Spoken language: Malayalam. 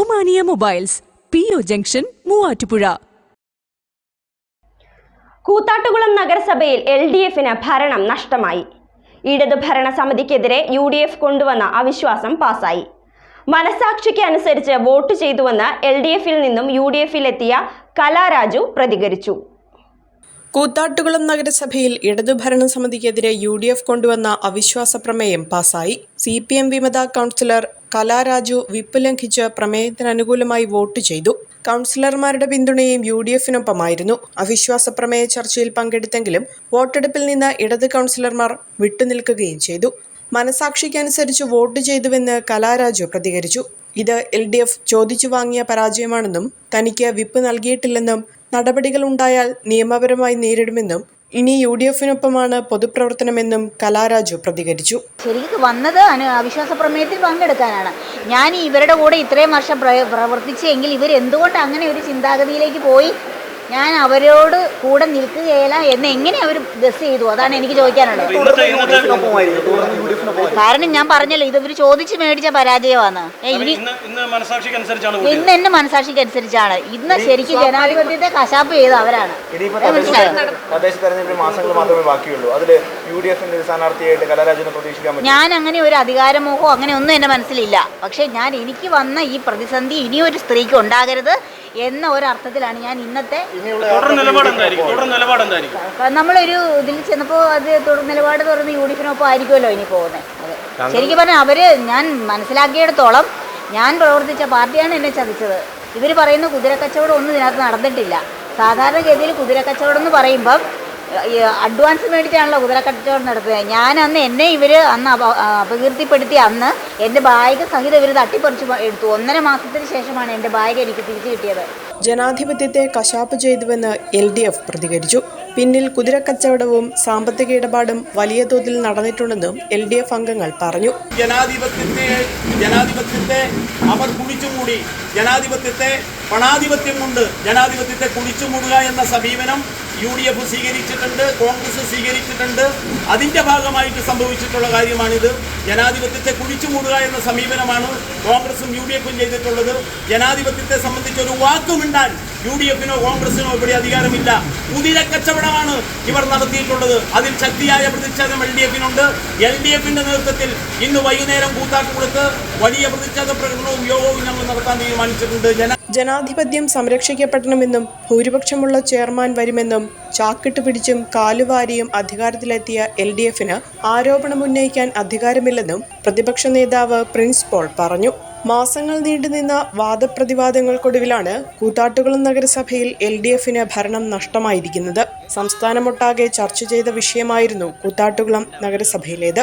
Omania mobiles P O junction Muvattupuzha. Koothattukulam നഗരസഭയിൽ എൽ ഡി എഫിന് ഭരണം നഷ്ടമായി. ഇടതു ഭരണ സമിതിക്കെതിരെ യു ഡി എഫ് കൊണ്ടുവന്ന അവിശ്വാസം പാസായി. മനസാക്ഷിക്ക് അനുസരിച്ച് വോട്ട് ചെയ്തുവെന്ന് എൽ ഡി എഫിൽ നിന്നും യു ഡി എഫിലെത്തിയ കലാരാജു പ്രതികരിച്ചു. കൂത്താട്ടുകുളം നഗരസഭയിൽ ഇടതു സമിതിക്കെതിരെ യു ഡി എഫ് കൊണ്ടുവന്ന അവിശ്വാസ പ്രമേയം പാസായി. സി പി എം വിമത കൗൺസിലർ കലാരാജു വിപ്പ് ലംഘിച്ച് പ്രമേയത്തിന് അനുകൂലമായി വോട്ട് ചെയ്തു. കൗൺസിലർമാരുടെ പിന്തുണയും യു ഡി എഫിനൊപ്പമായിരുന്നു അവിശ്വാസ പ്രമേയ ചർച്ചയിൽ പങ്കെടുത്തെങ്കിലും വോട്ടെടുപ്പിൽ നിന്ന് ഇടത് കൗൺസിലർമാർ വിട്ടുനിൽക്കുകയും ചെയ്തു. മനസാക്ഷിക്കനുസരിച്ച് വോട്ട് ചെയ്തുവെന്ന് കലാരാജു പ്രതികരിച്ചു. ഇത് എൽ ഡി എഫ് ചോദിച്ചു വാങ്ങിയ പരാജയമാണെന്നും തനിക്ക് വിപ്പ് നൽകിയിട്ടില്ലെന്നും നടപടികൾ ഉണ്ടായാൽ നിയമപരമായി നേരിടുമെന്നും ഇനി യു ഡി എഫിനൊപ്പമാണ് പൊതുപ്രവർത്തനമെന്നും കലാരാജു പ്രതികരിച്ചു. ശരിക്കും വന്നത് അവിശ്വാസ പ്രമേയത്തിൽ പങ്കെടുക്കാനാണ്. ഞാൻ ഇവരുടെ കൂടെ ഇത്രയും വർഷം പ്രവർത്തിച്ചെങ്കിൽ ഇവർ എന്തുകൊണ്ട് അങ്ങനെ ഒരു ചിന്താഗതിയിലേക്ക് പോയി? ഞാൻ അവരോട് കൂടെ നിൽക്കുകയില്ല എന്ന് എങ്ങനെ അവർ ഗസ് ചെയ്തു? അതാണ് എനിക്ക് ചോദിക്കാനുള്ളത്. കാരണം ഞാൻ പറഞ്ഞല്ലോ ഇത് ഇവർ ചോദിച്ച് മേടിച്ച പരാജയമാണ്. ഇനി ഇന്ന് എന്റെ മനസാക്ഷിക്ക് അനുസരിച്ചാണ് ഇന്ന് എന്നെ മനസാക്ഷിക്ക് അനുസരിച്ചാണ് ഇന്ന് ശരിക്കും ജനാധിപത്യത്തെ കശാപ്പ് ചെയ്ത അവരാണ്. ഞാൻ അങ്ങനെ ഒരു അധികാരമോഹോ അങ്ങനെ ഒന്നും എന്റെ മനസ്സിലില്ല. പക്ഷെ ഞാൻ എനിക്ക് വന്ന ഈ പ്രതിസന്ധി ഇനിയൊരു സ്ത്രീക്ക് ഉണ്ടാകരുത്. എന്ന ഒരു അർത്ഥത്തിലാണ് ഞാൻ ഇന്നത്തെ നമ്മളൊരു ഇതിൽ ചെന്നപ്പോൾ അത് തുടർ നിലപാട് തുറന്ന് യൂണിഫിനൊപ്പം ആയിരിക്കുമല്ലോ ഇനി പോകുന്നത്. ശരിക്കും പറഞ്ഞാൽ അവർ ഞാൻ മനസ്സിലാക്കിയിടത്തോളം ഞാൻ പ്രവർത്തിച്ച പാർട്ടിയാണ് എന്നെ ചതിച്ചത്. ഇവർ പറയുന്ന കുതിരക്കച്ചവടം ഒന്നും ഇതിനകത്ത് നടന്നിട്ടില്ല. സാധാരണഗതിയിൽ കുതിരക്കച്ചവടം എന്ന് പറയുമ്പം ഈ അഡ്വാൻസ് മേടിച്ചാണല്ലോ കുതിരക്കച്ചവടം നടത്തുന്നത് ഞാൻ അന്ന് എന്നെ ഇവർ അന്ന് അപ- അപകീർത്തിപ്പെടുത്തി അന്ന് എന്റെ ബാഗ് സഹിതം ഇവർ തട്ടിപ്പറിച്ച് എടുത്തു. ഒന്നര മാസത്തിന് ശേഷമാണ് എന്റെ ബാഗ് എനിക്ക് തിരിച്ചു കിട്ടിയത്. ജനാധിപത്യത്തെ കശാപ്പ് ചെയ്തുവെന്ന് എൽ ഡി എഫ് പ്രതികരിച്ചു. പിന്നിൽ കുതിരക്കച്ചവടവും സാമ്പത്തിക ഇടപാടും വലിയ തോതിൽ നടന്നിട്ടുണ്ടെന്നും എൽ ഡി എഫ് അംഗങ്ങൾ പറഞ്ഞു. ജനാധിപത്യത്തെ ജനാധിപത്യത്തെ അവർ കുടിച്ചുകൂടി ജനാധിപത്യത്തെ പണാധിപത്യം കൊണ്ട് ജനാധിപത്യത്തെ കുഴിച്ചുമൂടുക എന്ന സമീപനം യു ഡി എഫ് സ്വീകരിച്ചിട്ടുണ്ട് കോൺഗ്രസ് സ്വീകരിച്ചിട്ടുണ്ട്. അതിന്റെ ഭാഗമായിട്ട് സംഭവിച്ചിട്ടുള്ള കാര്യമാണിത്. ജനാധിപത്യത്തെ കുഴിച്ചുമൂടുക എന്ന സമീപനമാണ് കോൺഗ്രസും യു ഡി എഫും ചെയ്തിട്ടുള്ളത്. ജനാധിപത്യത്തെ സംബന്ധിച്ച് ഒരു വാക്കുമിണ്ടാൻ യു ഡി എഫിനോ കോൺഗ്രസിനോ ഇവിടെ അധികാരമില്ല. കുതിരക്കച്ചവടമാണ് ഇവർ നടത്തിയിട്ടുള്ളത്. അതിൽ ശക്തിയായ പ്രതിഷേധം എൽ ഡി എഫിനുണ്ട്. എൽ ഡി എഫിന്റെ നേതൃത്വത്തിൽ ഇന്ന് വൈകുന്നേരം കൂത്താട്ടുകുളത്ത് വലിയ പ്രതിഷേധ പ്രകടനവും യോഗവും ഞങ്ങൾ നടത്താൻ തീരുമാനിച്ചിട്ടുണ്ട്. ജന ജനാധിപത്യം സംരക്ഷിക്കപ്പെടണമെന്നും ഭൂരിപക്ഷമുള്ള ചെയർമാൻ വരുമെന്നും ചാക്കിട്ട് പിടിച്ചും കാലുവാരിയും അധികാരത്തിലെത്തിയ എൽ ഡി എഫിന് ആരോപണമുന്നയിക്കാൻ അധികാരമില്ലെന്നും പ്രതിപക്ഷ നേതാവ് പ്രിൻസ് പോൾ പറഞ്ഞു. മാസങ്ങൾ നീണ്ടുനിന്ന വാദപ്രതിവാദങ്ങൾക്കൊടുവിലാണ് കൂത്താട്ടുകുളം നഗരസഭയിൽ എൽ ഡി എഫിന് ഭരണം നഷ്ടമായിരിക്കുന്നത്. സംസ്ഥാനമൊട്ടാകെ ചർച്ച ചെയ്ത വിഷയമായിരുന്നു കൂത്താട്ടുകുളം നഗരസഭയിലേത്.